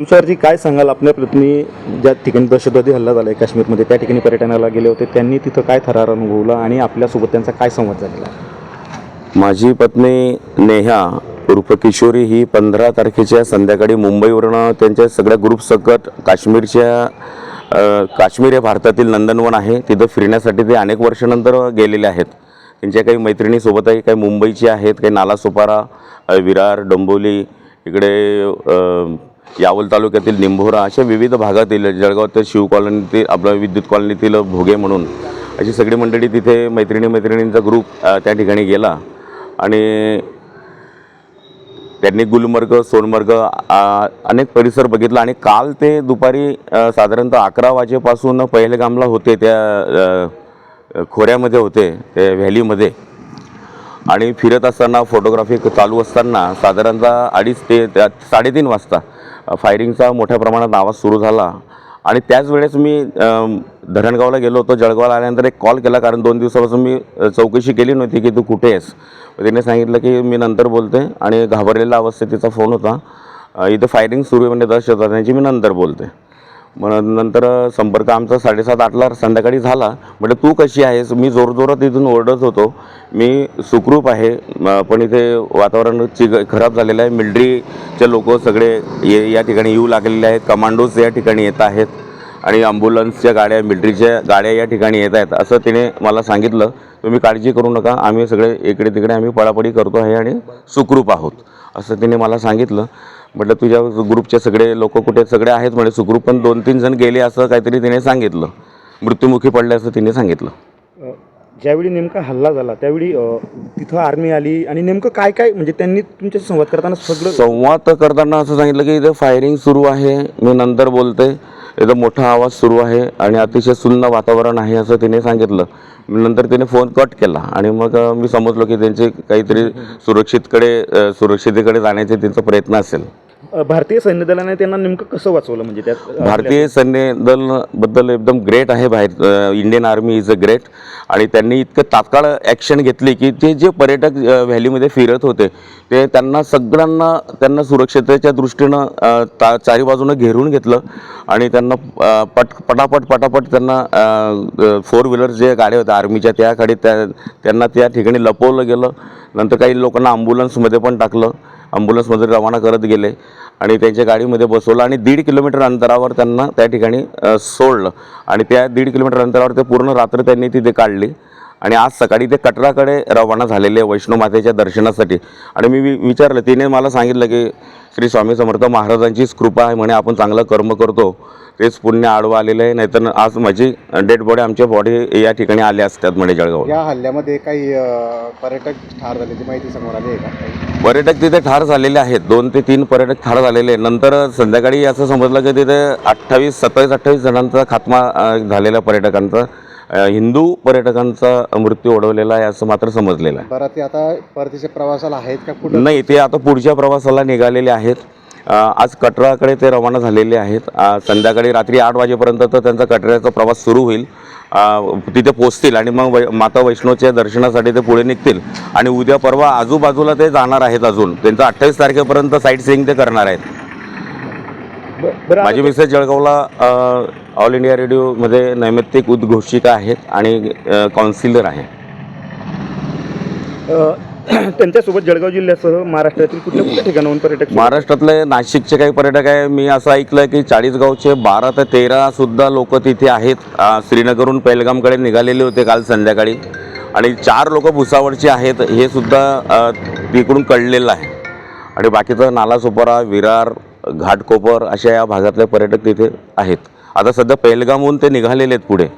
तुषारजी काय सांगाल? आपल्या पत्नी ज्या ठिकाणी दहशतवादी हल्ला झाला आहे काश्मीरमध्ये त्या ठिकाणी पर्यटनाला गेले होते. त्यांनी तिथं काय थरार अनुभवला आणि आपल्यासोबत त्यांचा काय संवाद झालेला माझी पत्नी नेहा उर्फ किशोरी ही पंधरा तारखेच्या संध्याकाळी मुंबईवरनं त्यांच्या सगळ्या ग्रुपसकट काश्मीरच्या काश्मीर हे भारतातील नंदनवन आहे. तिथं फिरण्यासाठी ते अनेक वर्षानंतर गेलेले आहेत. त्यांच्या काही मैत्रिणीसोबतही काही मुंबईची आहेत काही नालासोपारा विरार डोंबोली इकडे यावल तालुक्यातील निंभोरा अशा विविध भागातील जळगावातील शिव कॉलनीतील आपलं विद्युत कॉलनीतील भोगे म्हणून अशी सगळी मंडळी तिथे मैत्रिणी मैत्रिणींचा ग्रुप त्या ठिकाणी गेला. आणि त्यांनी गुलमर्ग सोनमर्ग अनेक परिसर बघितला आणि काल ते दुपारी साधारणतः अकरा वाजेपासून पहिलगामला होते त्या खोऱ्यामध्ये होते त्या व्हॅलीमध्ये आणि फिरत असताना फोटोग्राफी चालू असताना साधारणतः अडीच ते साडेतीन वाजता फायरिंगचा मोठ्या प्रमाणात आवाज सुरू झाला. आणि त्याच वेळेस मी धरणगावला गेलो होतो. जळगावला आल्यानंतर एक कॉल केला कारण दोन दिवसापासून मी चौकशी केली नव्हती की तू कुठे आहेस. तिने सांगितलं की मी नंतर बोलते आणि घाबरलेल्या अवस्थेत तिचा फोन होता. इथं फायरिंग सुरू आहे म्हणजे दहशतवाद्यांची मी नंतर बोलते. मग नंतर संपर्क आमचा साडेसात आठला संध्याकाळी झाला. म्हटलं तू कशी आहेस? मी जोरजोरात इथून ओरडत होतो. मी सुखरूप आहे. पण इथे वातावरण चिग खराब झालेलं आहे. मिल्ट्रीचे लोक सगळे ये या ठिकाणी येऊ लागलेले आहेत. कमांडोज या ठिकाणी येत आहेत. आणि ॲम्ब्युलन्सच्या गाड्या मिल्ट्रीच्या गाड्या या ठिकाणी येत आहेत. असं तिने मला सांगितलं. तुम्ही काळजी करू नका. आम्ही सगळे इकडे तिकडे आम्ही पळापळी करतो आहे आणि सुखरूप आहोत. असं तिने मला सांगितलं. म्हटलं तुझ्या ग्रुपचे सगळे लोक कुठे? सगळे आहेत म्हणजे सुखरूप पण दोन तीन जण गेले असं काहीतरी तिने सांगितलं. मृत्युमुखी पडले असं तिने सांगितलं. ज्यावेळी नेमका हल्ला झाला त्यावेळी तिथं आर्मी आली आणि नेमकं काय काय म्हणजे त्यांनी तुमच्याशी संवाद करताना सगळं संवाद करताना असं सांगितलं की इथे फायरिंग सुरू आहे. मी नंतर बोलते एकदम मोठा आवाज सुरू आहे आणि अतिशय सुन्न वातावरण आहे असं तिने सांगितलं. नंतर तिने फोन कट केला आणि मग मी समजलो की त्यांचे काहीतरी सुरक्षितकडे सुरक्षितेकडे जाण्याचे त्यांचा प्रयत्न असेल. भारतीय सैन्य दलाने त्यांना नेमकं कसं वाचवलं? म्हणजे त्यात भारतीय सैन्य दलबद्दल एकदम ग्रेट आहे बाहेर Indian army is a great आणि त्यांनी इतकं तात्काळ ॲक्शन घेतली की ते जे पर्यटक व्हॅलीमध्ये फिरत होते ते त्यांना सगळ्यांना त्यांना सुरक्षतेच्या दृष्टीनं ता चारी बाजूनं घेरून घेतलं. आणि त्यांना पट पटापट पटापट त्यांना फोर व्हीलर जे गाड्या होत्या आर्मीच्या त्या गाडीत त्या त्यांना त्या ठिकाणी लपवलं गेलं. नंतर काही लोकांना ॲम्ब्युलन्समध्ये पण टाकलं. ॲम्ब्युलन्समध्ये रवाना करत गेले आणि त्यांच्या गाडीमध्ये बसवलं आणि दीड किलोमीटर अंतरावर त्यांना त्या ठिकाणी सोडलं. आणि त्या दीड किलोमीटर अंतरावर ते पूर्ण रात्र त्यांनी तिथे काढली. आणि आज सकाळी ते कटराकडे रवाना झालेले वैष्णो मातेच्या दर्शनासाठी. आणि मी विचारलं तिने मला सांगितलं की श्री स्वामी समर्थ महाराजांचीच कृपा आहे म्हणे आपण चांगलं कर्म करतो. तेच पुण्य आडवं आलेलं आहे नाहीतर आज माझी डेड बॉडी आमच्या बॉडी या ठिकाणी आल्या असतात म्हणे जळगाव या हल्ल्यामध्ये काही पर्यटक ठार झाल्याची माहिती समोर आली आहे का? पर्यटक तिथे ठार झालेले आहेत. दोन ते तीन पर्यटक ठार झालेले आहेत. नंतर संध्याकाळी असं समजलं की तिथे अठ्ठावीस सत्तावीस अठ्ठावीस जणांचा खात्मा अ, झालेल्या पर्यटकांचा. हिंदू पर्यटकांचा मृत्यू ओढवलेला आहे असं मात्र समजलेलं आहे. बरं ते आता परदेशात प्रवासाला आहेत का कुठं? नाही ते आता पुढच्या प्रवासाला निघालेले आहेत. आज कटराकडे ते रवाना झालेले आहेत. संध्याकाळी रात्री आठ वाजेपर्यंत तर त्यांचा कटऱ्याचा प्रवास सुरू होईल. तिथे पोचतील आणि मग वै माता वैष्णोच्या दर्शनासाठी ते पुढे निघतील. आणि उद्या परवा आजूबाजूला ते जाणार आहेत अजून. त्यांचं अठ्ठावीस तारखेपर्यंत साईट सीइंग ते करणार आहेत. माझी मिसेस जळगावला ऑल इंडिया रेडिओमध्ये नैमित्तिक उद्घोषिका आहेत आणि काउन्सिलर आहे त्यांच्यासोबत जळगाव जिल्ह्यासह महाराष्ट्रातील कुठल्या कुठल्या ठिकाणाहून पर्यटक महाराष्ट्रातले नाशिकचे काही पर्यटक आहे. मी असं ऐकलं की चाळीसगावचे बारा ते तेरा सुद्धा लोक तिथे आहेत. श्रीनगरहून पेलगामकडे निघालेले होते काल संध्याकाळी. आणि चार लोक भुसावळचे आहेत हे सुद्धा तिकडून कळलेलं आहे. आणि बाकीचं नालासोपारा विरार घाटकोपर अशा या भागातले पर्यटक तिथे आहेत. आता सध्या पेलगामहून ते निघालेले आहेत पुढे.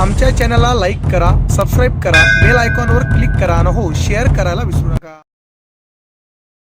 आमच्या चॅनलला लाईक करा सबस्क्राईब करा बेल आयकॉनवर क्लिक करा आणि हो शेअर करायला विसरू नका.